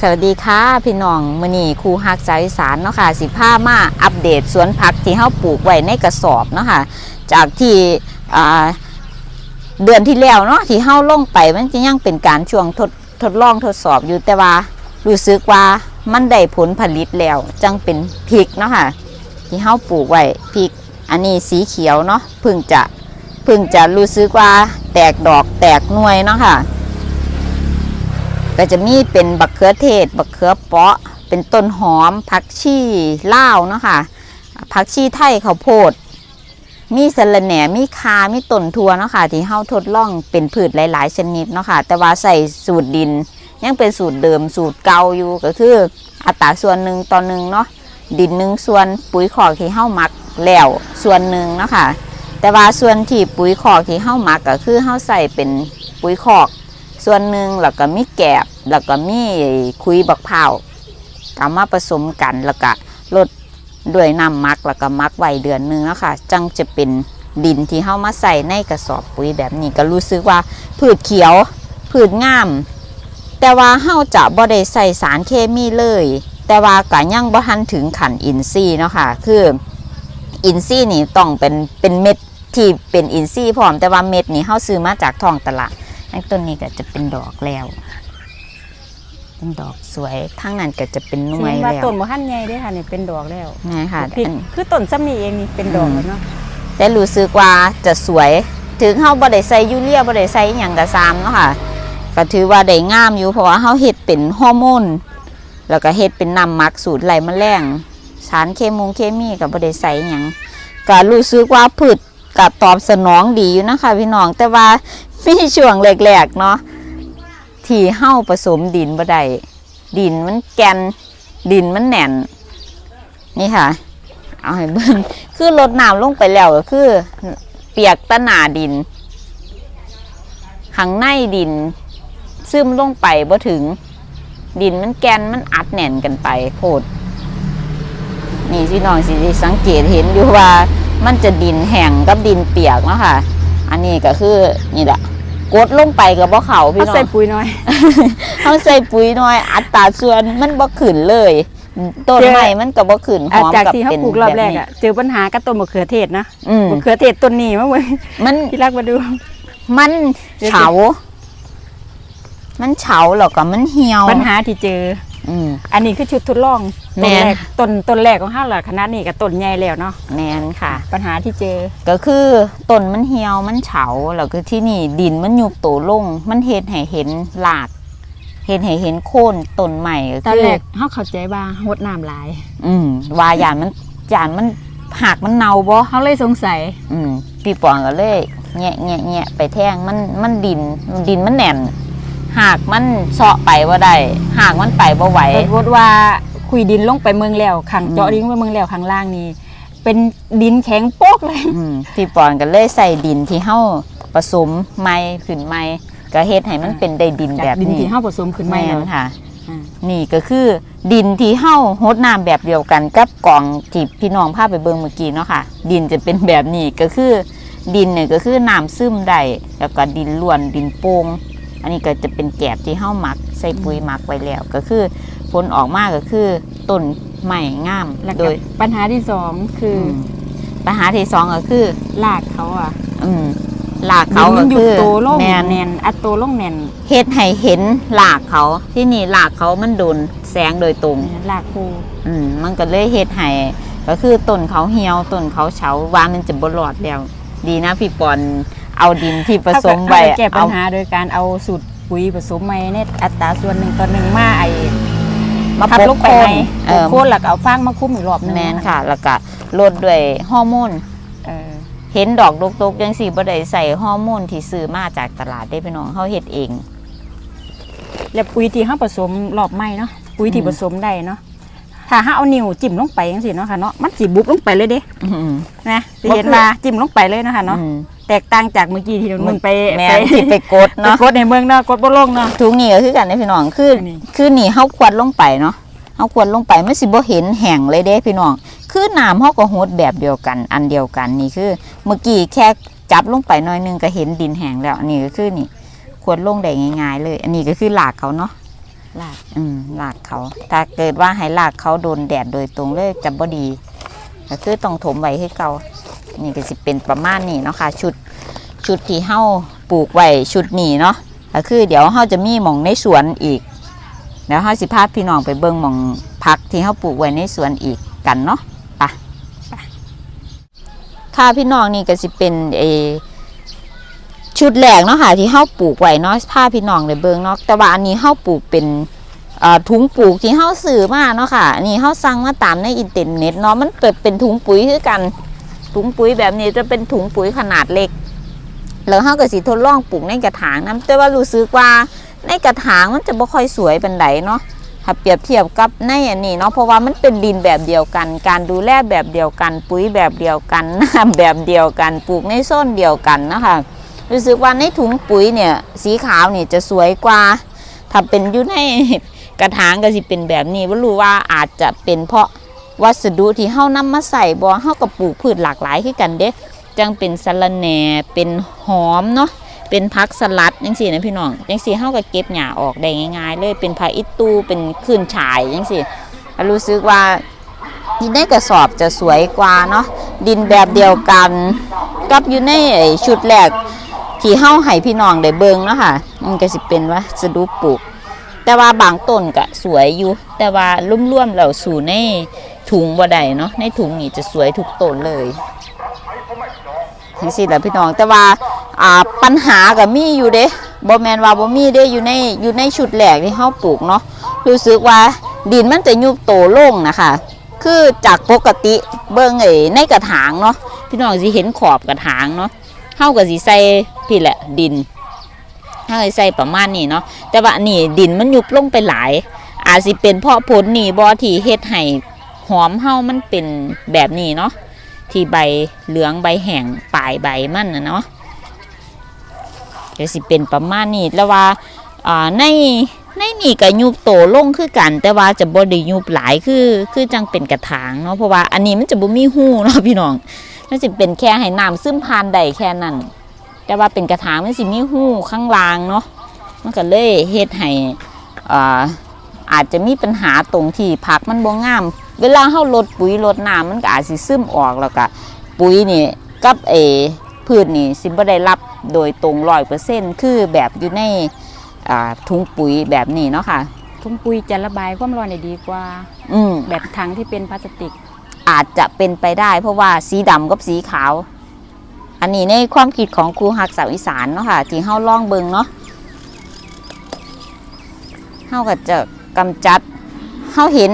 สวัสดีค่ะพี่น้องมื้อนี้ครูฮักสายสารเนาะค่ะสิพามาอัปเดตสวนผักที่เฮาปลูกไว้ในกระสอบเนาะค่ะจากที่เดือนที่แล้วเนาะที่เฮาลงไปมันจะยังเป็นการช่วงทดทดลองทดสอบอยู่แต่ว่ารู้สึกว่ามันได้ผลผลิตแล้ว จังเป็นพริกเนาะค่ะที่เฮาปลูกไว้พริก อันนี้สีเขียวเนาะพิ่งจะพิ่งจะรู้สึกว่าแตกดอกแตกหน่วยเนาะค่ะ ก็จะมีเป็นบักเขือเทศ บักเขือเปาะ เป็นต้นหอมผักชีเล่าเนาะค่ะผักชีไทยข้าวโพด มีสะระแหน่มีคา มีต้นทัวเนาะค่ะที่เฮาทดลองเป็นพืชหลาย ๆ ชนิดเนาะค่ะแต่ว่าใส่สูตรดิน ยังเป็นสูตรเดิมสูตรเก่าอยู่ก็คือ อัตราส่วนหนึ่งต่อหนึ่งเนาะดินหนึ่งส่วนปุ๋ยขอกที่เฮาหมักแล้วส่วนหนึ่งเนาะค่ะแต่ว่าส่วนที่ปุ๋ยขอกที่เฮาหมักก็คือเฮาใส่เป็นปุ๋ยขอก ส่วนหนึ่งแล้วก็มีแกบแล้วก็มีคุยบักเผาวเอามาผสมกันแล้วก็ลดด้วยน้ำมักแล้วก็มักไว้เดือนหนึงแล้วค่ะ จังจะเป็นดินที่เฮามาใส่ในกระสอบปุ๋ยแบบนี้ก็รู้สึกว่าพืชเขียว พืชงาม แต่ว่าเฮาจะบ่ได้ใส่สารเคมีเลย แต่ว่าก็ยังบ่ทันถึงขันอินทรีย์เนาะค่ะ คืออินทรีย์นี่ต้องเป็นเป็นเม็ดที่เป็นอินทรีย์พร้อมแต่ว่าเม็ดนี่เฮาซื้อมาจากท้องตลาด ไอ้ต้นนี้ก็จะเป็นดอกแล้ว เป็นดอกสวยทั้งนั้นก็จะเป็นหน่วยว่าแล้วต้นบ่ทันใหญ่เด้อค่ะนี่เป็นดอกแล้วนี่ค่ะผิดอัน คือต้นซ้ำนี่เองนี่เป็นดอกแล้วเนาะแต่รู้สึกว่าจะสวย ถึงเฮาบ่ได้ใส่ยูเรียบ่ได้ใส่หยังกะซามเนาะค่ะ ก็ถือว่าได้งามอยู่เพราะว่าเฮาเฮ็ดเป็นฮอร์โมน แล้วก็เฮ็ดเป็นน้ำหมักสูตรไหลแมลงสารเคมงเคมีก็บ่ได้ใส่หยังก็รู้สึกว่าพืชก็ตอบสนองดีอยู่นะคะพี่น้อง แต่ว่า มีช่วงแรกๆเนาะที่เฮ้าผสมดินบ่ได้ดินมันแกนดินมันแน่น นี่ค่ะ เอาให้เบิ่งคือลดน้ำลงไปแล้วก็คือ เปียกตะหนาดินข้างในดิน ซึมลงไปบ่ถึง ดินมันแกนมันอัดแน่นกันไปโพดนี่พี่น้องสิสังเกตเห็นอยู่ว่ามันจะดินแห้งกับดินเปียกเนาะค่ะ อันนี้ก็คือนี่แหละ กดลงไปกับบ่เขาพี่เอาน้องใส่ปุ๋ยน้อย เขาใส่ปุ๋ยน้อย อัตราส่วนมันบ่ขึ้นเลย ต้นเจอ ไม้มันก็บ่ขึ้นหอาอมจากกับที่เขาเป็นปลูกรอบแรกนี้อะเจอปัญหากับต้นมะเขือเทศนะอืมมะเขือเทศต้นนี้มาเว้ยมัน ที่รักมาดู มันเดี๋ยว เฉา มันเฉาแล้วก็มันเหี่ยว ปัญหาที่เจอ อืม อันนี้คือชุดทดลองแม่ต้นน แรกต้นต้นแรกของเฮาล่ะขนาดนี้กับต้นใหญ่แล้วเนาะแมนค่ะ ปัญหาที่เจอ ก็คือต้นมันเหี่ยวมันเฉาแล้วก็ที่นี่ดินมันยุบโตลง มันเฮ็ดให้เห็นรากเฮ็ดให้เห็นโคนต้นใหม่ก็ตอนคือแรกเฮาเข้าใจว่าหดน้ำหลายอืมว่าหยานมันหยานมันหักมันเน่าบ่เฮาเลยสงสัย อืมพี่ปองก็เลยแงะแงะแงะไปแท่งมันมันดินดินมันแน่น หากมันเสาะไปว่าได้หากมันไปบ่ไหวปรากฏว่าคุยดินลงไปเมืองแล้วขังอืมเจาะดินไปเมืองแล้วข้างล่างนี่เป็นดินแข็งโป๊กเลยอืมพี่ปอนก็เลยใส่ดินที่เฮาผสมไม้ขึ้นไม้ก็เฮ็ดให้มันเป็นได้ดินจากแบบดินนี้ที่เฮาผสมขึ้นมาแม่แล้วนค่ะอืมนี่ก็คือดินที่เฮาโฮดน้ำแบบเดียวกันกับกล่องที่พี่น้องพาไปเบิ่งเมื่อกี้เนาะค่ะ ดินจะเป็นแบบนี้ก็คือ ดินเนี่ยก็คือน้ำซึมได้แล้วก็ดินล้วนดินโป่ง อันนี้ก็จะเป็นแกบที่เฮาหมักใส่ปุ๋ยหมักไว้แล้ว ก็คือผลออกมาก็คือต้นใหม่งามแล้วโดก็ยปัญหาที่สองคืออือมปัญหาที่สองก็คือรากเขาอะ อืมหลากดิเขานมัก็นอยู่คือโตลงแมนแน่นอัดโตลงแน่นเฮ็ดให้เห็นหลากเขาที่นี่หลากเขามันโดนแสงโดยตรงรากคูอืมมันก็เลยเฮ็ดให้ก็คือต้นเขาเหี่ยวต้นเขาเฉาว่ามันจะบ่รอดแล้ว ดีนะพี่ปอน เอาดินที่ผสมไว้เขาก็แก้ปัเอาญหาโดยการเอาสูตรปุ๋ยผสมไม้ในอัตราส่วนหนึ่งต่อหนึ่งมาไอ้มาทับปลกงโคไปนในเออโคนแล้วก็เอาฟางมาคุ้มอีกรอบหนึงแมนค่ะ แล้วก็ลดด้วยฮอร์โมนเออเห็นดอกดกๆจังซี่บ่ได้ใส่ฮอร์โมนที่ซื้อมาจากตลาดได้พี่น้องเฮาเฮ็ดเอง แล้วปุ๋ยที่เฮาผสมรอบไม้เนาะปุ๋ยที่อืมผสมได้เนาะถ้าเฮาเอานิ้วจิ้มลงไปจังซี่เนาะค่ะเนาะมันสิบุบลงไปเลยเด้อืมนะสิบ่เห็นคือว่าจิ้มลงไปเลยเนาะค่ะเนาะอืม แตกต่างจากเมื่อกี้ที่เรามึงไปแม่ไปนที่ไปกดไปเนาะกดในเมืองเนาะกดบ่ลงเนาะทุกนี่ก็คือกันนะพี่น้อง คืออันนี้ คือนี่เฮาควรลงไปเนาะเฮาควรลงไปมันสิบ่เห็นแห้งเลยเด้พี่น้อง คือน้ำเฮาก็โฮดแบบเดียวกัน อันเดียวกันนี่คือ เมื่อกี้แค่จับลงไปหน่อยหนึงก็เห็นดินแห้งแล้ว อันนี้ก็คือนี่ควรลงได้ง่ายๆเลย อันนี้ก็คือหลากเขาเนาะลาก อืมลากเขา ถ้าเกิดว่าให้ลากเขาโดนแดดโดยตรงเลยจะบ่ดี ก็คือต้องถมไว้ให้เก่า นี่ก็สิเป็นประมาณนี้เนาะค่ะชุดชุดที่เฮาปลูกไว้ชุดนี้เนาะก็คือเดี๋ยวเฮาจะมีหม่องในสวนอีกเดี๋ยวเฮาสิพาพี่น้องไปเบิ่งหม่องพักที่เฮาปลูกไว้ในสวนอีกกันเนาะไปไปค่ะพี่น้องนี่ก็สิเป็นเอชุดแรกเนาะค่ะที่เฮาปลูกไว้เนาะพาพี่น้องได้เบิ่งเนาะแต่ว่าอันนี้เฮาปลูกเป็นถุงปลูกที่เฮาซื้อมาเนาะค่ะอันนี่เฮาสั่งมาตามในอินเทอร์เน็ตเนาะมันเปิดเป็นถุงปุ๋ยคือกัน ถุงปุ๋ยแบบนี้จะเป็นถุงปุ๋ยขนาดเล็ก แล้วเฮาก็สิทดลองปลูกในกระถางนํแต่ว่ารู้สึกว่าในกระถางมันจะบ่ค่อยสวยเปานใดเนาะถ้าเปรียบเทียบกับในอันนี้เนาะเพราะว่ามันเป็นดินแบบเดียวกัน การดูแลแบบเดียวกัน ปุ๋ยแบบเดียวกันน้ำแบบเดียวกัน ปลูกในโซนเดียวกันนะคะรู้สึกว่าในถุงปุ๋ยเนี่ยสีขาวนี่จะสวยกว่า ถ้าเป็นอยู่ในกระถางก็สิเป็นแบบนี้ว่ารู้ว่าอาจจะเป็นเพราะ วัสดุที่เฮานำมาใส่บ่เฮาก็ปลูกพืชหลากหลายคือกันเด้จังเป็นสะระแหน่เป็นหอมเนาะเป็นผักสลัดจังซี่นะพี่น้องจังซี่เฮาก็เก็บหญ้าออกได้ง่ายๆเลยเป็นผักอิตูเป็นขึ้นฉายจังซี่รู้สึกว่าดินในกระสอบจะสวยกว่าเนาะดินแบบเดียวกันกับอยู่ในชุดแรกที่เฮาให้พี่น้องได้เบิ่งเนาะค่ะมันก็สิเป็นวัสดุปลูกแต่ว่าบางต้นก็สวยอยู่ แต่ว่าร่มๆเราสู่ใน ถุงบ่ได้เนาะในถุงนี่จะสวยทุกต้นเลยทั้งสิ้นแหละพี่น้องแต่ว่าอ่าปัญหาก็มีอยู่เด้บ่แมนว่าบ่มีเด้อยู่ในอยู่ในชุดแรกที่เฮาปลูกเนาะรู้สึกว่าดินมันจะยุบโตโล่งนะคะคือจากปกติเบิ่งไอ้ในกระถางเนาะพี่น้องสิเห็นขอบกระถางเนาะเฮาก็สิใส่พี่แหละดินเฮาสิใส่ประมาณนี้เนาะแต่ว่านี่ดินมันยุบลงไปหลาย อาจสิเป็นเพราะผลนี่บ่ที่เฮ็ดให้ หอมเฮามันเป็นแบบนี้เนาะที่ใบเหลืองใบแห้งปลายใบมันนะเนาะก็สิเป็นประมาณนี้แล้วว่าในในนี่ก็ยุบโตลงคือกัน แต่ว่าจะบได้ยุบหลายคือคือจังเป็นกระถางเนาะเพราะว่าอันนี้มันจะบ่มีหูเนาะพี่น้องมันสิเป็นแค่ให้น้ำซึมผ่านได้แค่นั้น แต่ว่าเป็นกระถางมันสิมีหูข้างล่างเนาะมันก็เลยเฮ็ดให้อ่าอาจจะมีปัญหาตรงที่ผักมันบ่งาม เวลาเฮาลดปุ๋ยลดน้ำมันก็อาจสิซึมออกแล้วก็ปุ๋ยนี่กับเอพืชนี่สิบ่ได้รับโดยตรง100%คือแบบอยู่ในอ่าถุงปุ๋ยแบบนี้เนาะค่ะถุงปุ๋ยจะระบายความร้อนได้ดีกว่า อืมแบบถังที่เป็นพลาสติก อาจจะเป็นไปได้ เพราะว่าสีดำกับสีขาว อันนี้ในความคิดของครูหักสาวอีสานเนาะค่ะที่เฮาลองเบิ่งเนาะเฮาก็จะกำจัดเฮาเห็น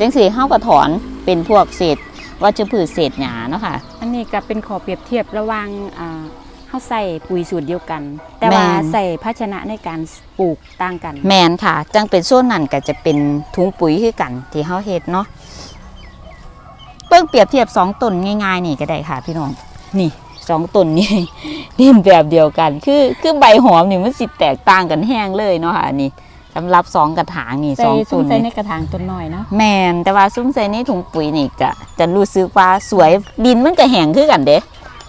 จังสีเฮาก็ถอนเป็นพวกเศษวัชพืชเศษหญ้าเนาะค่ะอันนี้ก็เป็นขอเปรียบเทียบระหว่างอ่าเฮาใส่ปุ๋ยสูตรเดียวกัน แต่ว่าแม่นใส่ภาชนะในการปลูกต่างกัน แมนค่ะ จังเป็นโซนนั่นก็จะเป็นถุงปุ๋ยคือกัน ที่เฮาเฮ็ดเนาะเพิ่งเปรียบเทียบสองต้นง่ายๆนี่ก็ได้ค่ะ พี่น้องนี่สองต้นนี่ดินแบบเดียวกัน คือคือใบหอมนี่มันสิแตกต่างกันแห้งเลยเนาะค่ะอันนี่ สำหรับสองกระถางนี่ใส่สองซุ้ต้มนใส่ในนี่กระถางต้นน้อยเนาะแมนแต่ว่าซุ้มใส่ในถุงปุ๋ยนี่ก็จะรู้สึกว่าสวยดินมันก็แห้งคือกันเด้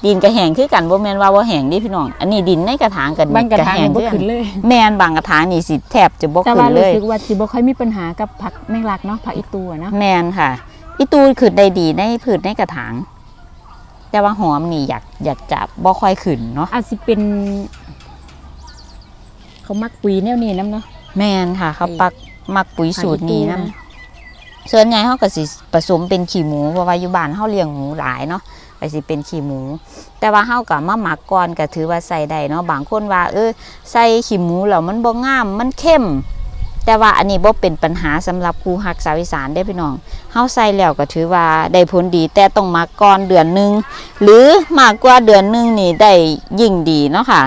ดินก็แห้งคือกันบ่แม่นว่าบ่แห้งเดิพี่น้อง อันนี้ดินในกระถางกันบางกระถางแห้นี่บ่คือกัขึ้นเลย แมนบางกระถางนี่สิแทบจะบ่แต่ขึ้ว่านเลรู้ย สึกว่าสิบ่ค่อยมีปัญหากับผักแมงลักเนาะผักอีตูอะเนาะแมนค่ะ อีตูขึ้นได้ดีในพืชในกระถาง แต่ว่าหอมนี่อยากอยากจับบ่ค่อยขึ้นเนาะอาจสิเป็น เขามักปุ๋ยแนวนี้นํเนาะ แมนค่ะ เขาปักมักปุ๋ยสูตรนี้นะผักอีตูส่วนใหญ่เขาก็สิผสมเป็นขี้หมูเพราะว่าอยู่บ้านเขาเลี้ยงหมูหลายเนาะก็สิเป็นขี้หมู แต่ว่าเขากับมาหมักก่อนก็ถือว่าใส่ได้เนาะบางคนว่า เออใส่ขี้หมูแล้วมันบ่งามมันเข้ม แต่ว่าอันนี้บ่เป็นปัญหาสำหรับครูฮักสาวอีสานได้อพี่น้องเฮาใส่แล้วก็ถือว่าได้ผลดี แต่ต้องหมักก่อนเดือนหนึงหรือมากกว่าเดือนหนึงนี่ได้ยิ่งดีเนาะค่ะ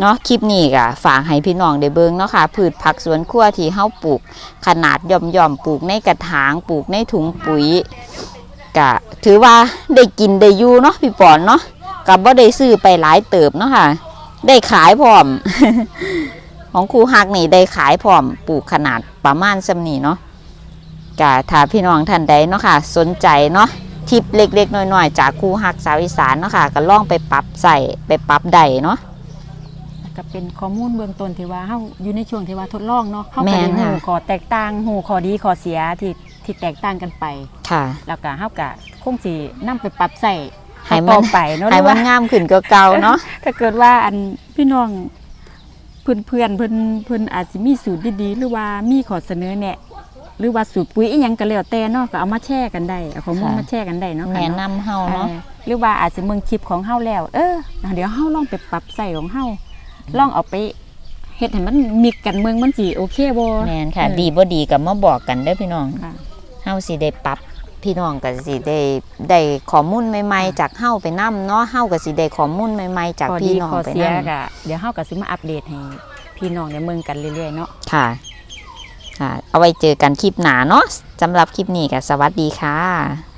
เนาะคลิปนี้ก็ฝากให้พี่น้องได้เบิ่งเนาะค่ะพืชผักสวนครัวที่เฮาปลูก ขนาดย่อมย่อมปลูกในกระถางปลูกในถุงปุ๋ยก็ถือว่าได้กินได้อยู่เนาะพี่ปอนเนาะกับว่าได้ซื้อไปหลายเติบเนาะค่ะ ได้ขายพร้อม ของครูฮักนี่ได้ขายพร้อมปลูกขนาดประมาณสำนีเนาะกะถ้าพี่น้องท่านใดเนาะค่ะ สนใจเนาะทิปเล็กๆน้อยๆ จากครูฮักสาวอีสานเนาะค่ะ ก็ลองไปปรับใส่ไปปรับใดเนาะ ก็เป็นข้อมูลเบื้องต้นที่ว่าเฮาอยู่ในช่วงที่ว่าทดลองเนาะเฮาแม่ก็นได้ค่ะ ฮู้ข้อแตกต่างฮู้ข้อดีข้อเสียที่ที่แตกต่างกันไป ค่ะแล้วก็เฮาก็คงสินำไปปรับใส่ให้มันต่อไปเนาะหให้รือมัว่านงามขึ้นก็เก่าเนาะ ถ้าเกิดว่าอันพี่น้องเพื่อนเพื่อนๆเพิ่นเพิ่นอาจสิมีสูตรดีๆหรือว่ามีข้อเสนอแนะหรือว่าสูตรปุ๋ยอีหยังก็แล้วแต่เนาะก็เอามาแชร์กันได้เอาข้อมูลค่ะ มาแชร์กันได้เนาะค่ะแนะเนาะนำเฮาเอเนาะอหรือว่าอาจจะเมืองคลิปของเฮาแล้ว เออเดี๋ยวเฮาลองไปปรับใส่ของเฮา ลองเอาไปเฮ็ดให้มันมิกกันเมืองมันสิโอเคบ่แม่นค่ะเออดีบ่ดีก็มาบอกกันเด้อพี่น้องค่ะเฮาสิได้ปรับพี่น้องก็สิได้ได้ข้อมูลใหม่ๆจากเฮาไปนํเนาะเฮาก็สิได้ข้อมูลใหม่ๆจากข้อพี่ดีน้องข้อไปเสียนํก็เดี๋ยวเฮาก็สิมาอัปเดตให้พี่น้องในเมืองกันเรื่อยๆเนาะค่ะค่ะ เอาไว้เจอกันคลิปหน้าเนาะสำหรับคลิปนี้ก็สวัสดีค่ะ